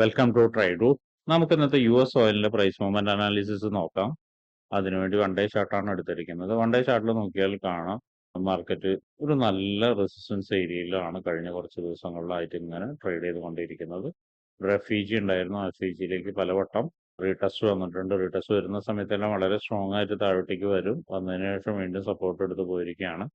Welcome to ട്രൈഡു നമുക്ക് ഇന്നത്തെ U S ഓയിലിന്റെ പ്രൈസ് മൂവ്മെന്റ് അനാലിസിസ് നോക്കാം. അതിനുവേണ്ടി വൺ ഡേ ചാർട്ടാണ് എടുത്തിരിക്കുന്നത്. വൺ ഡേ ചാർട്ടിൽ നോക്കിയാൽ കാണാം. മാർക്കറ്റ് ഒരു നല്ല റെസിസ്റ്റൻസ് ഏരിയയിലാണ് കഴിഞ്ഞ കുറച്ച് ദിവസങ്ങളിലായിട്ട് ഇങ്ങനെ ട്രേഡ് ചെയ്തുകൊണ്ടിരിക്കുന്നത്. റെഫ്യൂജി ഉണ്ടായിരുന്നു. റെഫ്യൂജിയിലേക്ക് പലവട്ടം റീടെസ്റ്റ് വന്നിട്ടുണ്ട്. റീടെസ്റ്റ് വരുന്ന സമയത്തെല്ലാം വളരെ സ്ട്രോങ് ആയിട്ട് താഴോട്ടേക്ക് വരും. വന്നതിന് ശേഷം വീണ്ടും സപ്പോർട്ട് എടുത്ത് പോയിരിക്കുകയാണ്.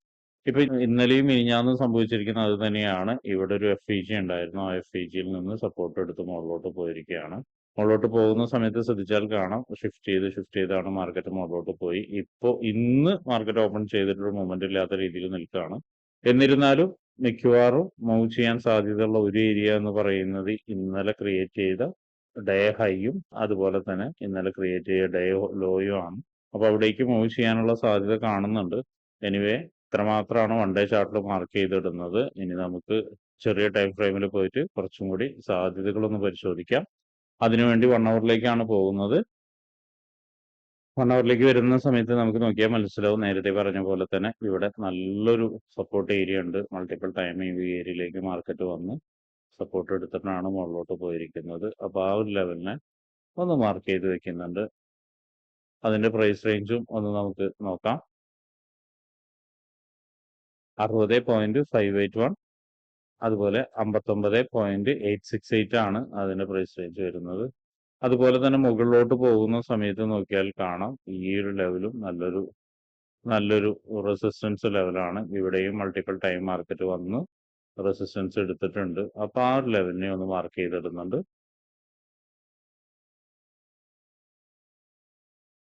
ഇപ്പൊ ഇന്നലെയും മിനിഞ്ഞാന്നും സംഭവിച്ചിരിക്കുന്നത് അത് തന്നെയാണ്. ഇവിടെ ഒരു എഫ് ഇ ജി ഉണ്ടായിരുന്നു. ആ എഫ് ഇ ജിയിൽ നിന്ന് സപ്പോർട്ട് എടുത്ത് മുകളിലോട്ട് പോയിരിക്കുകയാണ്. മുകളിലോട്ട് പോകുന്ന സമയത്ത് ശ്രദ്ധിച്ചാൽ കാണാം. ഷിഫ്റ്റ് ചെയ്ത് ഷിഫ്റ്റ് ചെയ്താണ് മാർക്കറ്റ് മുകളിലോട്ട് പോയി. ഇപ്പോൾ ഇന്ന് മാർക്കറ്റ് ഓപ്പൺ ചെയ്തിട്ടൊരു മൂവ്മെന്റ് ഇല്ലാത്ത രീതിയിൽ നിൽക്കുകയാണ്. എന്നിരുന്നാലും മിക്കവാറും മൂവ് ചെയ്യാൻ സാധ്യതയുള്ള ഒരു ഏരിയ എന്ന് പറയുന്നത് ഇന്നലെ ക്രിയേറ്റ് ചെയ്ത ഡേ ഹൈയും അതുപോലെ തന്നെ ഇന്നലെ ക്രിയേറ്റ് ചെയ്ത ഡേ ലോയും ആണ്. അപ്പൊ അവിടേക്ക് മൂവ് ചെയ്യാനുള്ള സാധ്യത കാണുന്നുണ്ട്. എനിവേ ഇത്രമാത്രമാണ് വൺ ഡേ ചാർട്ടിൽ മാർക്ക് ചെയ്തിടുന്നത്. ഇനി നമുക്ക് ചെറിയ ടൈം ഫ്രെയിമിൽ പോയിട്ട് കുറച്ചും കൂടി സാധ്യതകളൊന്ന് പരിശോധിക്കാം. അതിനുവേണ്ടി വൺ അവറിലേക്കാണ് പോകുന്നത്. വൺ അവറിലേക്ക് വരുന്ന സമയത്ത് നമുക്ക് നോക്കിയാൽ മനസ്സിലാവും നേരത്തെ പറഞ്ഞ പോലെ തന്നെ ഇവിടെ നല്ലൊരു സപ്പോർട്ട് ഏരിയ ഉണ്ട്. മൾട്ടിപ്പിൾ ടൈം ഈ ഏരിയയിലേക്ക് മാർക്കറ്റ് വന്ന് സപ്പോർട്ട് എടുത്തിട്ടാണ് മുകളിലോട്ട് പോയിരിക്കുന്നത്. അപ്പോൾ ആ ഒരു ലെവലിനെ ഒന്ന് മാർക്ക് ചെയ്ത് വെക്കുന്നുണ്ട്. അതിന്റെ പ്രൈസ് റേഞ്ചും ഒന്ന് നമുക്ക് നോക്കാം. അറുപത് പോയിന്റ് ഫൈവ് എയ്റ്റ് വൺ അതുപോലെ അമ്പത്തൊമ്പത് പോയിന്റ് എയ്റ്റ് സിക്സ് എയ്റ്റ് ആണ് അതിന്റെ പ്രൈസ് റേഞ്ച് വരുന്നത്. അതുപോലെ തന്നെ മുകളിലോട്ട് പോകുന്ന സമയത്ത് നോക്കിയാൽ കാണാം. ഈ ഒരു ലെവലും നല്ലൊരു നല്ലൊരു റെസിസ്റ്റൻസ് ലെവലാണ് ഇവിടെയും മൾട്ടിപ്പിൾ ടൈം മാർക്കറ്റ് വന്ന്. റെസിസ്റ്റൻസ് എടുത്തിട്ടുണ്ട്. അപ്പൊ ആ ഒരു ലെവലിനെ ഒന്ന് മാർക്ക് ചെയ്തിടുന്നുണ്ട്.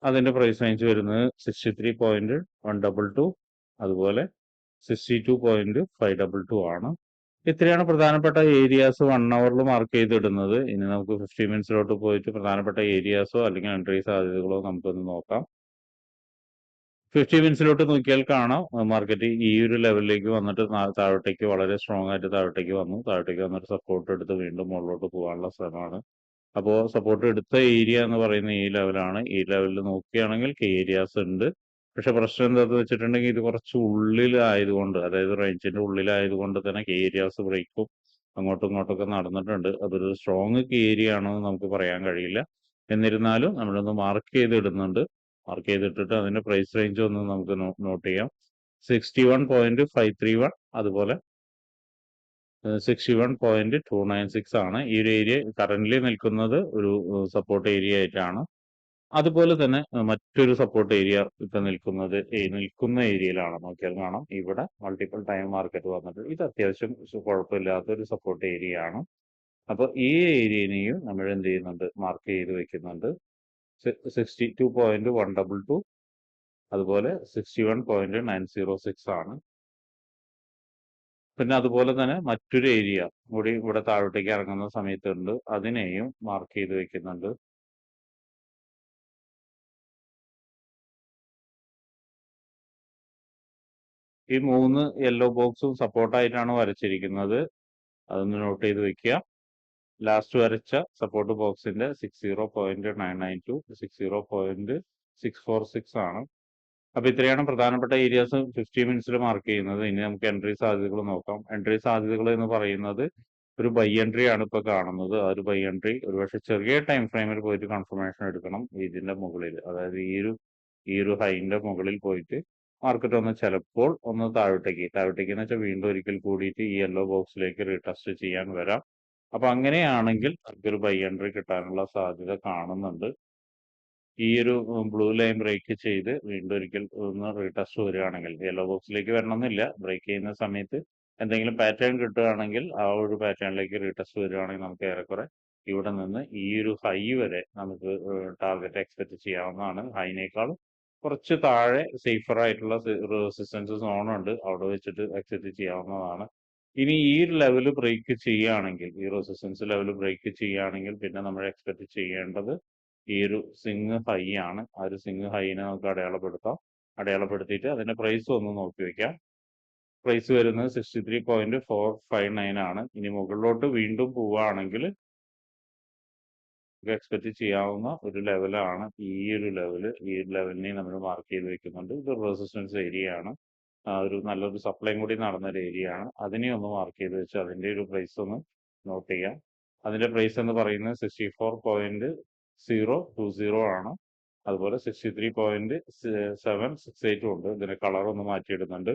അതിന്റെ പ്രൈസ് റേഞ്ച് വരുന്നത് sixty three point one double two അതുപോലെ sixty two point five double two ആണ്. ഇത്രയാണ് പ്രധാനപ്പെട്ട ഏരിയാസ് വൺ അവറിൽ മാർക്ക് ചെയ്തിടുന്നത്. ഇനി നമുക്ക് ഫിഫ്റ്റി മിനിറ്റ്സിലോട്ട് പോയിട്ട് പ്രധാനപ്പെട്ട ഏരിയാസോ അല്ലെങ്കിൽ എൻട്രി സാധ്യതകളോ നമുക്കൊന്ന് നോക്കാം. ഫിഫ്റ്റി മിനിറ്റ്സിലോട്ട് നോക്കിയാൽ കാണാം. മാർക്കറ്റ് ഈ ഒരു ലെവലിലേക്ക് വന്നിട്ട് താഴോട്ടേക്ക് വളരെ സ്ട്രോങ് ആയിട്ട് താഴോട്ടേക്ക് വന്നു. താഴോട്ടേക്ക് വന്നിട്ട് സപ്പോർട്ട് എടുത്ത് വീണ്ടും മുകളിലോട്ട് പോകാനുള്ള ശ്രമമാണ്. അപ്പോൾ സപ്പോർട്ട് എടുത്ത ഏരിയ എന്ന് പറയുന്ന ഈ ലെവലാണ് ഈ ലെവലിൽ നോക്കുകയാണെങ്കിൽ ഏരിയാസ് ഉണ്ട്. പക്ഷെ പ്രശ്നം എന്താന്ന് വെച്ചിട്ടുണ്ടെങ്കിൽ ഇത് കുറച്ച് ഉള്ളിലായതുകൊണ്ട് അതായത് റേഞ്ചിന്റെ ഉള്ളിലായതുകൊണ്ട് തന്നെ ഏരിയാസ് ബ്രേക്കും അങ്ങോട്ടും ഇങ്ങോട്ടൊക്കെ നടന്നിട്ടുണ്ട്. അതൊരു സ്ട്രോങ് ഏരിയ ആണെന്ന് നമുക്ക് പറയാൻ കഴിയില്ല. എന്നിരുന്നാലും നമ്മളൊന്ന് മാർക്ക് ചെയ്തിടുന്നുണ്ട്. മാർക്ക് ചെയ്തിട്ടിട്ട് അതിന്റെ പ്രൈസ് റേഞ്ച് ഒന്ന് നമുക്ക് നോട്ട് ചെയ്യാം. Sixty one point five three one അതുപോലെ sixty one point two nine six ആണ്. ഈ ഒരു ഏരിയ കറന്റ് നിൽക്കുന്നത് ഒരു സപ്പോർട്ട് ഏരിയ ആയിട്ടാണ്. അതുപോലെ തന്നെ മറ്റൊരു സപ്പോർട്ട് ഏരിയ ഇപ്പൊ നിൽക്കുന്നത് നിൽക്കുന്ന ഏരിയയിലാണ് നോക്കിയാൽ കാണാം. ഇവിടെ മൾട്ടിപ്പിൾ ടൈം മാർക്കറ്റ് വന്നിട്ടുണ്ട്. ഇത് അത്യാവശ്യം കുഴപ്പമില്ലാത്ത ഒരു സപ്പോർട്ട് ഏരിയ ആണ്. അപ്പൊ ഈ ഏരിയനെയും നമ്മൾ എന്ത് ചെയ്യുന്നുണ്ട്? മാർക്ക് ചെയ്ത് വെക്കുന്നുണ്ട്. Sixty two point one double two അതുപോലെ sixty one point nine zero six ആണ്. പിന്നെ അതുപോലെ തന്നെ മറ്റൊരു ഏരിയ കൂടി ഇവിടെ താഴോട്ടേക്ക് ഇറങ്ങുന്ന സമയത്തുണ്ട്. അതിനെയും മാർക്ക് ചെയ്ത് വെക്കുന്നുണ്ട്. ഈ മൂന്ന് യെല്ലോ ബോക്സും സപ്പോർട്ടായിട്ടാണ് വരച്ചിരിക്കുന്നത്. അതൊന്ന് നോട്ട് ചെയ്ത് വെക്കുക. ലാസ്റ്റ് വരച്ച സപ്പോർട്ട് ബോക്സിന്റെ six zero point nine nine two six zero point six four six ആണ്. അപ്പൊ ഇത്രയാണ് പ്രധാനപ്പെട്ട ഏരിയാസ് ഫിഫ്റ്റി മിനിറ്റ്സിൽ മാർക്ക് ചെയ്യുന്നത്. ഇനി നമുക്ക് എൻട്രി സാധ്യതകൾ നോക്കാം. എൻട്രി സാധ്യതകൾ എന്ന് പറയുന്നത് ഒരു ബൈ എൻട്രി ആണ് ഇപ്പൊ കാണുന്നത്. ആ ഒരു ബൈ എൻട്രി ഒരുപക്ഷെ ചെറിയ ടൈം ഫ്രെയിമിൽ പോയിട്ട് കൺഫർമേഷൻ എടുക്കണം. ഇതിന്റെ മുകളിൽ അതായത് ഈ ഒരു ഈ ഒരു ഹൈന്റെ മുകളിൽ പോയിട്ട് മാർക്കറ്റ് ഒന്ന് ചിലപ്പോൾ ഒന്ന് താഴോട്ടേക്ക്. താഴോട്ടേക്ക് എന്ന് വെച്ചാൽ വീണ്ടും ഒരിക്കൽ കൂടിയിട്ട് ഈ യെല്ലോ ബോക്സിലേക്ക് റീടെസ്റ്റ് ചെയ്യാൻ വരാം. അപ്പൊ അങ്ങനെയാണെങ്കിൽ നമുക്കൊരു ബൈ എൻട്രി കിട്ടാനുള്ള സാധ്യത കാണുന്നുണ്ട്. ഈ ഒരു ബ്ലൂ ലൈൻ ബ്രേക്ക് ചെയ്ത് വീണ്ടും ഒരിക്കൽ ഒന്ന് റീടെസ്റ്റ് വരികയാണെങ്കിൽ യെല്ലോ ബോക്സിലേക്ക് വരണമെന്നില്ല. ബ്രേക്ക് ചെയ്യുന്ന സമയത്ത് എന്തെങ്കിലും പാറ്റേൺ കിട്ടുകയാണെങ്കിൽ ആ ഒരു പാറ്റേണിലേക്ക് റീടെസ്റ്റ് വരികയാണെങ്കിൽ നമുക്ക് ഏറെക്കുറെ ഇവിടെ നിന്ന് ഈ ഒരു ഹൈ വരെ നമുക്ക് ടാർഗറ്റ് എക്സ്പെക്ട് ചെയ്യാവുന്നതാണ്. ഹൈനേക്കാളും കുറച്ച് താഴെ സേഫർ ആയിട്ടുള്ള റെസിസ്റ്റൻസ് സോൺ ഉണ്ട്. അവിടെ വെച്ചിട്ട് എക്സിറ്റ് ചെയ്യാവുന്നതാണ്. ഇനി ഈ ലെവൽ ബ്രേക്ക് ചെയ്യുകയാണെങ്കിൽ ഈ റെസിസ്റ്റൻസ് ലെവൽ ബ്രേക്ക് ചെയ്യുകയാണെങ്കിൽ പിന്നെ നമ്മൾ എക്സ്പെക്ട് ചെയ്യേണ്ടത് ഈ ഒരു സിങ് ഹൈ ആണ്. ആ ഒരു സിങ് ഹൈനെ നമുക്ക് അടയാളപ്പെടുത്താം. അടയാളപ്പെടുത്തിയിട്ട് അതിന്റെ പ്രൈസ് ഒന്ന് നോക്കി വെക്കാം. പ്രൈസ് വരുന്നത് sixty three point four five nine ആണ്. ഇനി മുകളിലോട്ട് വീണ്ടും പോവുകയാണെങ്കിൽ എക്സ്പെക്ട് ചെയ്യാവുന്ന ഒരു ലെവലാണ് ഈ ഒരു ലെവൽ ഈ ലെവലിനെ നമ്മൾ മാർക്ക് ചെയ്ത് വെക്കുന്നുണ്ട്. ഇത് റെസിസ്റ്റൻസ് ഏരിയ ആണ്. ഒരു നല്ലൊരു സപ്ലൈയും കൂടി നടന്ന ഒരു ഏരിയ ആണ്. അതിനെ ഒന്ന് മാർക്ക് ചെയ്ത് വെച്ച് അതിന്റെ ഒരു പ്രൈസ് ഒന്ന് നോട്ട് ചെയ്യാം. അതിന്റെ പ്രൈസ് എന്ന് പറയുന്നത് sixty four point zero two zero ആണ്. അതുപോലെ sixty three point seven six എയ്റ്റും ഉണ്ട്. ഇതിന്റെ കളർ ഒന്ന് മാറ്റിയിടുന്നുണ്ട്.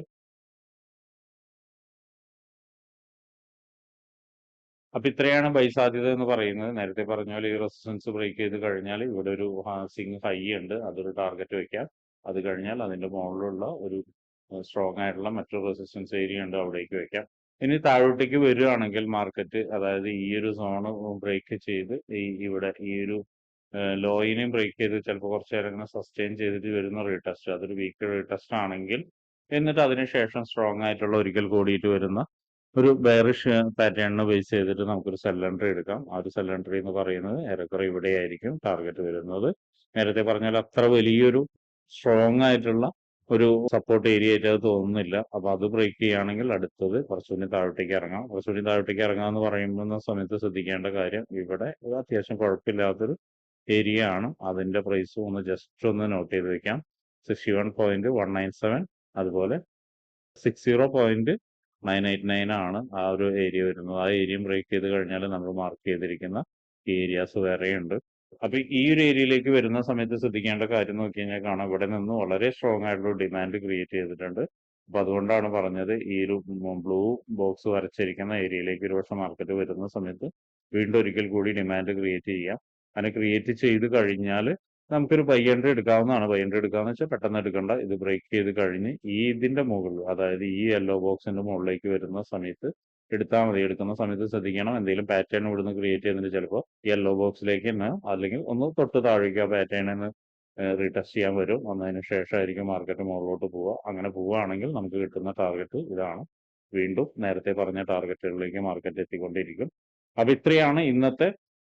അപ്പൊ ഇത്രയാണ് ബൈ സാധ്യത എന്ന് പറയുന്നത്. നേരത്തെ പറഞ്ഞ പോലെ ഈ റെസിസ്റ്റൻസ് ബ്രേക്ക് ചെയ്ത് കഴിഞ്ഞാൽ ഇവിടെ ഒരു സിംഗ് ഹൈ ഉണ്ട്. അതൊരു ടാർഗറ്റ് വെക്കാം. അത് കഴിഞ്ഞാൽ അതിന്റെ മുകളിലുള്ള ഒരു സ്ട്രോങ് ആയിട്ടുള്ള മറ്റൊരു റെസിസ്റ്റൻസ് ഏരിയ ഉണ്ട് അവിടേക്ക് വെക്കാം. ഇനി താഴോട്ടേക്ക് വരികയാണെങ്കിൽ മാർക്കറ്റ് അതായത് ഈ ഒരു സോൺ ബ്രേക്ക് ചെയ്ത് ഈ ഇവിടെ ഈ ഒരു ലോയിനെയും ബ്രേക്ക് ചെയ്ത് ചിലപ്പോൾ കുറച്ച് നേരം ഇങ്ങനെ സസ്റ്റെയിൻ ചെയ്തിട്ട് വരുന്ന റീടെസ്റ്റ് അതൊരു വീക്ക് റീടെസ്റ്റ് ആണെങ്കിൽ എന്നിട്ട് അതിനുശേഷം സ്ട്രോങ് ആയിട്ടുള്ള ഒരിക്കൽ കൂടിയിട്ട് വരുന്ന ഒരു ബെയറിഷ് പാറ്റേണിനെ ബേസ് ചെയ്തിട്ട് നമുക്കൊരു സെൽ എടുക്കാം. ആ ഒരു സെൽ എന്ന് പറയുന്നത് ഏറെക്കുറെ ഇവിടെയായിരിക്കും ടാർഗറ്റ് വരുന്നത്. നേരത്തെ പറഞ്ഞാൽ അത്ര വലിയൊരു സ്ട്രോങ് ആയിട്ടുള്ള ഒരു സപ്പോർട്ട് ഏരിയ ആയിട്ട് അത് തോന്നുന്നില്ല. അപ്പൊ അത് ബ്രേക്ക് ചെയ്യുകയാണെങ്കിൽ അടുത്തത് കുറച്ചുകൂടി താഴോട്ടേക്ക് ഇറങ്ങാം. കുറച്ചുകൂടി താഴോട്ടേക്ക് ഇറങ്ങാം എന്ന് പറയുന്ന സമയത്ത് ശ്രദ്ധിക്കേണ്ട കാര്യം ഇവിടെ ഒരു അത്യാവശ്യം കുഴപ്പമില്ലാത്തൊരു ഏരിയ ആണ്. അതിന്റെ പ്രൈസ് ഒന്ന് ജസ്റ്റ് ഒന്ന് നോട്ട് ചെയ്ത് വെക്കാം. Sixty one point one nine seven അതുപോലെ six zero point nine eight nine ആണ് ആ ഒരു ഏരിയ വരുന്നത്. ആ ഏരിയ ബ്രേക്ക് ചെയ്ത് കഴിഞ്ഞാൽ നമ്മൾ മാർക്ക് ചെയ്തിരിക്കുന്ന ഏരിയാസ് വേറെയുണ്ട്. അപ്പൊ ഈ ഒരു ഏരിയയിലേക്ക് വരുന്ന സമയത്ത് ശ്രദ്ധിക്കേണ്ട കാര്യം നോക്കി കഴിഞ്ഞാൽ കാണാം. ഇവിടെ നിന്ന് വളരെ സ്ട്രോങ് ആയിട്ടുള്ള ഡിമാൻഡ് ക്രിയേറ്റ് ചെയ്തിട്ടുണ്ട്. അപ്പൊ അതുകൊണ്ടാണ് പറഞ്ഞത് ഈ ഒരു ബ്ലൂ ബോക്സ് വരച്ചിരിക്കുന്ന ഏരിയയിലേക്ക് ഒരു മാർക്കറ്റ് വരുന്ന സമയത്ത് വീണ്ടും ഒരിക്കൽ കൂടി ഡിമാൻഡ് ക്രിയേറ്റ് ചെയ്യാം. അങ്ങനെ ക്രിയേറ്റ് ചെയ്ത് കഴിഞ്ഞാൽ നമുക്കൊരു ബൈ എൻട്രി എടുക്കാവുന്നതാണ്. ബൈ എൻട്രി വെച്ചാൽ പെട്ടെന്ന് എടുക്കണ്ട. ഇത് ബ്രേക്ക് ചെയ്ത് കഴിഞ്ഞ് ഈ ഇതിന്റെ മുകളിൽ അതായത് ഈ യെല്ലോ ബോക്സിന്റെ മുകളിലേക്ക് വരുന്ന സമയത്ത് എടുത്താൽ മതി. എടുക്കുന്ന സമയത്ത് ശ്രദ്ധിക്കണം. എന്തെങ്കിലും പാറ്റേൺ ഇവിടുന്ന് ക്രിയേറ്റ് ചെയ്യുന്നുണ്ട് ചിലപ്പോൾ യെല്ലോ ബോക്സിലേക്ക് തന്നെ അല്ലെങ്കിൽ ഒന്ന് തൊട്ട് താഴേക്ക് ആ പാറ്റേണിന് റീടെസ്റ്റ് ചെയ്യാൻ വരും. വന്നതിന് ശേഷമായിരിക്കും മാർക്കറ്റ് മുകളിലോട്ട് പോവുക. അങ്ങനെ പോവുകയാണെങ്കിൽ നമുക്ക് കിട്ടുന്ന ടാർഗറ്റ് ഇതാണ്. വീണ്ടും നേരത്തെ പറഞ്ഞ ടാർഗറ്റുകളിലേക്ക് മാർക്കറ്റ് എത്തിക്കൊണ്ടിരിക്കും. അപ്പൊ ഇത്രയാണ് ഇന്നത്തെ